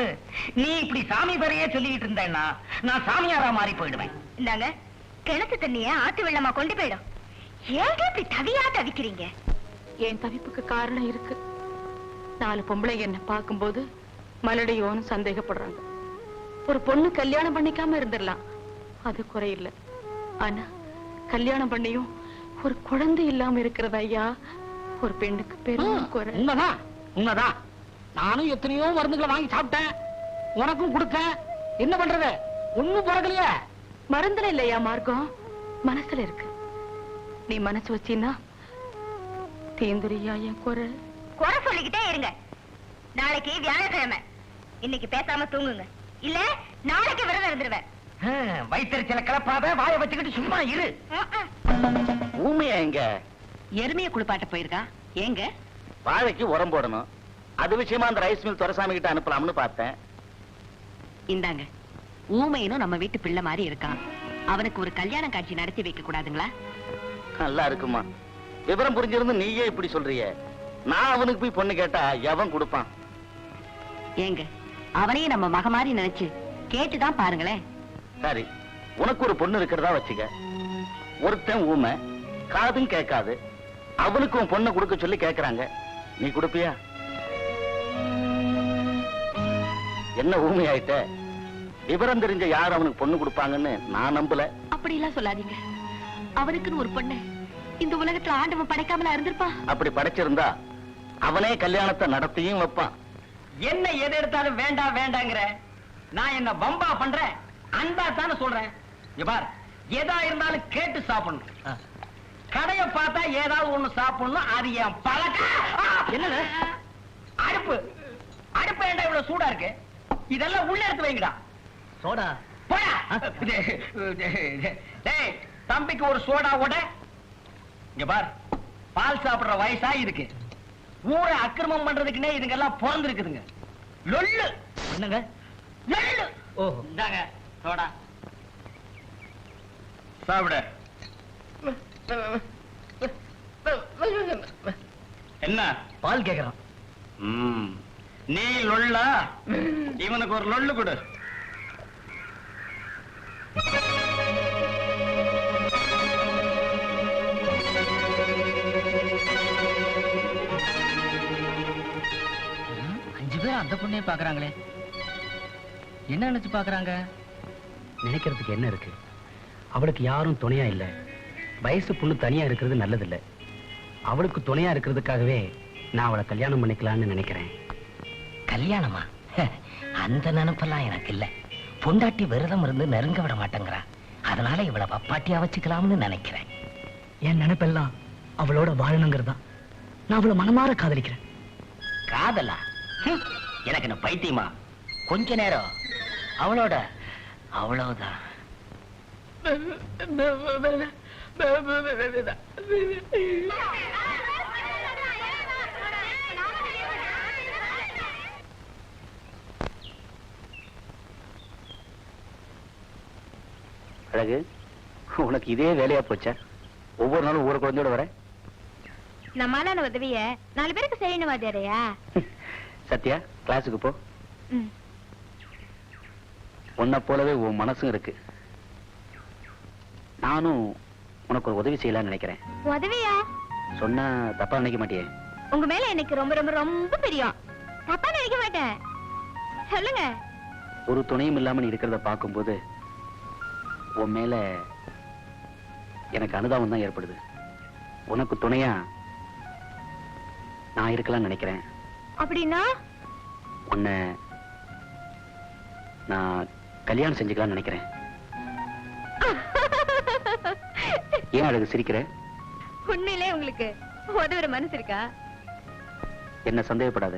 பாரு. நீ இப்படி சாமி பேரையே சொல்லிட்டு இருந்தேன்னா நான் சாமியாரா மாறி போயிடுவேன். இந்தாங்க கிணத்து தண்ணிய ஆத்து வெள்ளமா கொண்டு போயிடும். ஏங்க இப்படி தவியா தவிக்கிறீங்க? என் தவிப்புக்கு காரணம் இருக்கு. நாலு பொம்பளைங்க என்ன பார்க்கும்போது மலடியோன்னு சந்தேகப்படுறாங்க. ஒரு பொண்ணு கல்யாணம் பண்ணிக்காம இருந்துடலாம். அது குறையில்ல. ஆனா கல்யாணம் பண்ணியும் ஒரு குழந்தை இல்லாம இருக்கிறது ஐயா? ஒரு பெண்ணுக்கு பெரும் குறை. உண்மைதான் உண்மைதான். நானும் எத்தனையோ மருந்துகளை வாங்கி சாப்பிட்டேன். உனக்கும் கொடுத்தேன். என்ன பண்றது? ஒண்ணும் பிறக்கலையே. மருந்துல இல்லையா மார்க்கம் மனசுல இருக்கு. நீ மனசு வச்சீன்னா தீந்துரியா என் குறை குறை சொல்லிக்கிட்டே இருங்க. நாளைக்கு வியாழக்கிழமை. இன்னைக்கு பேசாம தூங்குங்க. இல்ல நாளைக்கு விரதம் இருந்துருவேன். வயிற்றுச்சல கிளப்பாத வாயை வச்சுக்கிட்டு சும்மா இரு. ஊமையா எங்க? எருமைய குளிப்பாட்ட போயிருக்கா? ஏங்க? வாழைக்கு உரம் போடணும். அது விஷயமா அந்த ரைஸ் மில் துரசாமி கிட்ட அனுப்பலாம்னு பார்த்தேன். இந்தாங்க. ஊமையனும் நம்ம வீட்டு பிள்ளை மாதிரி இருக்கான். அவனுக்கு ஒரு கல்யாண காட்சி நடத்தி வைக்க கூடாதுங்களா? நல்லா இருக்குமா. விவரம் புரிஞ்சிருந்து நீயே இப்படி சொல்றியே. நான் அவனுக்கு போய் பொண்ணு கேட்டா எவன் கொடுப்பான்? ஏங்க அவனையும் நம்ம மக மாதிரி நினைச்சு கேட்டுதான் பாருங்களேன் சரி உனக்கு ஒரு பொண்ணு இருக்கிறதா வச்சுக்க. ஒருத்தன் ஊமை காதும் கேட்காது. அவனுக்கு உன் பொண்ணை கொடுக்க சொல்லி கேக்குறாங்க. நீ கொடுப்பியா? என்ன ஊமை ஆயிட்ட விவரம் தெரிஞ்ச யார் அவனுக்கு பொண்ணு கொடுப்பாங்கன்னு நான் நம்பல. அப்படி எல்லாம் சொல்லாதீங்க. அவனுக்குன்னு ஒரு பொண்ணு. இந்த உலகத்துல ஆண்டவன் படைக்காமலா இருந்திருப்பா? அப்படி படைச்சிருந்தா அவனே கல்யாணத்தை நடத்தியும் வைப்பான். என்ன எது எடுத்தாலும் வேண்டாம் வேண்டாங்கிற. நான் என்ன பம்பா பண்றேன்? அன்பா தானே சொல்றேன். இங்க பார் எதா இருந்தாலும் கேட்டு சாப்பிடணும். கடைய பார்த்தா ஏதாவது ஒண்ணு சாப்பிடணும். அது என் பழக்கம். என்னது? அடுப்பு. அடுப்பு ஏன்டா இவ்வளவு சூடா இருக்கு? இதெல்லாம் உள்ள எடுத்து வைங்கடா. சோடா. போடா. டேய் தம்பிக்கு ஒரு சோடா ஓட. இங்க பார். பால் சாப்பிடுற வயசா இருக்கு ஊரை அக்கிரமம் பண்றதுக்குன்னே இதுங்கெல்லாம் பிறந்திருக்குதுங்க. லொல்லு. என்னங்க? லொல்லு. ஓஹோ. இந்தாங்க சோடா. சாப்பிட. என்ன? பால் கேக்குறான். நீ லொல்லா. இவனுக்கு ஒரு லொல்லு கொடு. அஞ்சு பேர் அந்த பொண்ணே பாக்குறாங்களே. என்ன நினைச்சு பாக்குறாங்க? நினைக்கிறதுக்கு என்ன இருக்கு? அவளுக்கு யாரும் துணையா இல்ல. வயசு பொண்ணு தனியா இருக்கிறது நல்லதில்ல. அவளுக்கு துணையா இருக்கிறதுக்காகவே நான் அவளை கல்யாணம் பண்ணிக்கலாம்னு நினைக்கிறேன். கல்யாணமா? அந்த நினைப்பெல்லாம் எனக்கு இல்ல. பொண்டாட்டி விரதம் இருந்து நெருங்க விட மாட்டேங்கிறா. அதனால இவளை பப்பாட்டியா வச்சுக்கலாம்னு நினைக்கிறேன். என் நினைப்பெல்லாம் அவளோட வாழணுங்கிறதா? நான் அவளை மனமாற காதலிக்கிறேன். காதலா? எனக்கு என்ன பைத்தியமா? கொஞ்ச நேரம். அவளோட அவ்வளவுதான். அழகு உனக்கு இதே வேலையா போச்சா? ஒவ்வொரு நாளும் ஒவ்வொரு குழந்தையோட வர? நம்மளான உதவிய நாலு பேருக்கு செய்யணும் வாத்தியாரையா சத்யா கிளாஸுக்கு போ. உன்னை போலவே உன் மனசும் இருக்கு. நானும் உனக்கு ஒரு உதவி செய்யலாம்னு நினைக்கிறேன். உதவியா? சொன்னா தப்பா நினைக்க மாட்டியே. உங்க மேல எனக்கு ரொம்ப ரொம்ப ரொம்ப பிரியம். தப்பா நினைக்க மாட்டேன். சொல்லுங்க. ஒரு துணையும் இல்லாம நீ இருக்கிறத பார்க்கும்போது உன் மேல எனக்கு அனுதாபம் தான் ஏற்படுது. உனக்கு துணையா நான் இருக்கலாம்னு நினைக்கிறேன். அப்படின்னா? உன்னை நான் கல்யாணம் செஞ்சுக்கலாம்னு நினைக்கிறேன். ஏன் அழகு சிரிக்கிற? உண்மையிலே உங்களுக்கு உதவுற மனசு இருக்கா? என்ன சந்தேகப்படாத.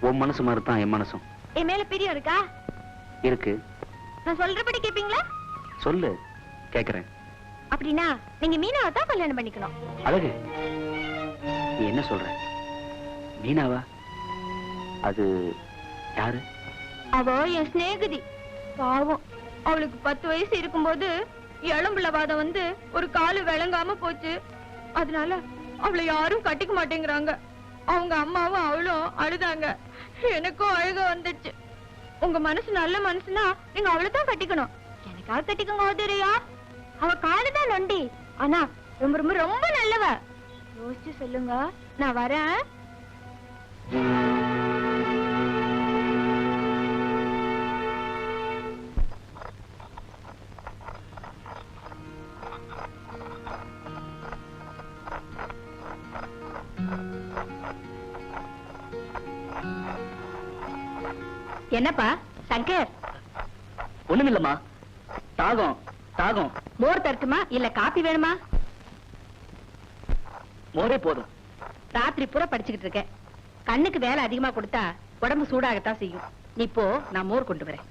உன் மனசு மாதிரி தான் என் மனசும். என் மேல பிரியம் இருக்கா? இருக்கு. நான் சொல்றபடி கேப்பீங்களா? சொல்லு கேக்குறேன். அப்படின்னா நீங்க மீனாவை தான் கல்யாணம் பண்ணிக்கணும். அழகு நீ என்ன சொல்ற? மீனாவா? அது யாரு? அவ என் சிநேகிதி. பாவம் அவளுக்கு பத்து வயசு இருக்கும்போது இளம்புலவாதம் வந்து ஒரு காலு விளங்காம போச்சு. அதனால அவளை யாரும் கட்டிக்க மாட்டேங்கிறாங்க. அவங்க அம்மாவும் அவளும் அழுதாங்க. எனக்கும் அழுக வந்துடுச்சு உங்க மனசு நல்ல மனசுனா நீங்க அவளை தான் கட்டிக்கணும். எனக்காக கட்டிக்கோங்க ஓதுரையா அவ காலுதான் நொண்டி. ஆனா ரொம்ப ரொம்ப ரொம்ப நல்லவ. யோசிச்சு சொல்லுங்க. நான் வரேன். என்னப்பா சங்கர்? ஒண்ணுமில்லம்மா. தாகம் தாகம். மோர் தரட்டுமா இல்ல காப்பி வேணுமா? மோரே போதும். ராத்திரி பூரா படிச்சுக்கிட்டு இருக்கேன். கண்ணுக்கு வேலை அதிகமா கொடுத்தா உடம்பு சூடாகத்தான் செய்யும். நீ போ நான் மோர் கொண்டு வரேன்.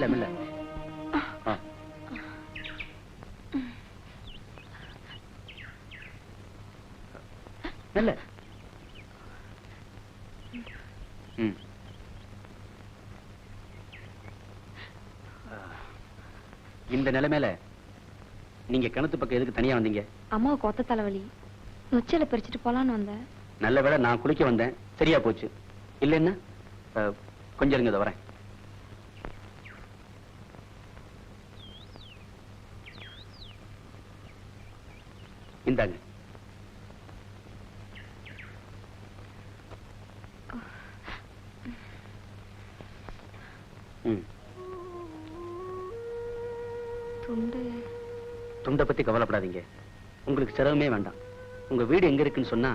மெல்ல மெல்ல. மெல்ல. ம். இந்த நிலைமையில நீங்க கிணத்து பக்கம் எதுக்கு தனியா வந்தீங்க? அம்மாவுக்கு ஒத்த தலைவலி. நொச்சலை பறிச்சுட்டு போலான்னு வந்தேன். நல்ல வேளை நான் குளிக்க வந்தேன். சரியா போச்சு. இல்லைன்னா கொஞ்சம் இருங்க வரேன். இந்தாங்க. துண்டு. பத்தி கவலைப்படாதீங்க. உங்களுக்கு சிரமமே வேண்டாம். உங்க வீடு எங்க இருக்குன்னு சொன்னா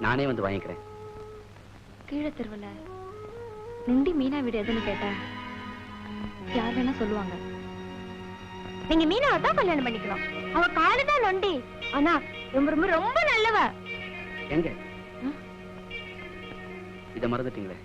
நானே வந்து வாங்கிக்கிறேன். கீழே தெருவுல. நுண்டி மீனா வீடு எதுன்னு கேட்டேன் யார் வேணா சொல்லுவாங்க. நீங்க மீனாவை தான் கல்யாணம் பண்ணிக்கணும். அவ காலுதான் நொண்டி. ஆனா ரொம்ப ரொம்ப ரொம்ப நல்லவ. எங்க? இத மறந்துட்டீங்களே?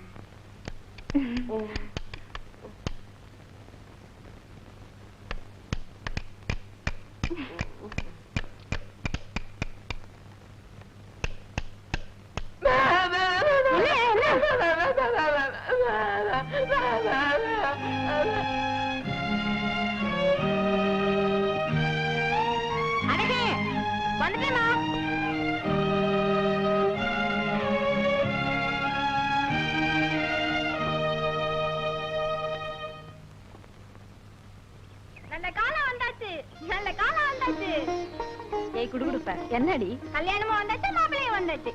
என்னடி? கல்யாணமும் வந்தாச்சு மாப்பிள்ளையும் வந்தாச்சு.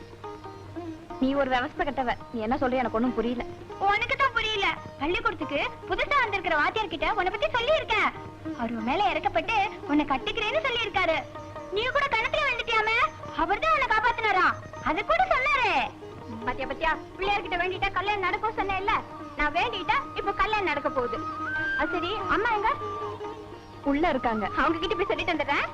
நீ ஒரு விவசாய கட்டவ. நீ என்ன சொல்ற எனக்கு ஒண்ணும் புரியல. உனக்கு தான் புரியல. பள்ளிக்கூடத்துக்கு புதுசா வந்திருக்கிற வாத்தியார் கிட்ட உன்னை பத்தி சொல்லி இருக்கேன் அவர் மேல இறக்கப்பட்டு உன்னை கட்டிக்கிறேன்னு சொல்லி இருக்காரு நீ கூட கிணத்துல வந்துட்டியாமே அவர்தான் உன்னை காப்பாத்தினாரா? அது கூட சொன்னாரு பாத்தியா பாத்தியா பிள்ளையார்கிட்ட வேண்டிட்டா கல்யாணம் நடக்கும் சொன்னேன்ல. நான் வேண்டிட்டா இப்ப கல்யாணம் நடக்க போகுது. அது சரி அம்மா எங்க? உள்ள இருக்காங்க. அவங்க கிட்ட போய் சொல்லிட்டு வந்துடுறேன்.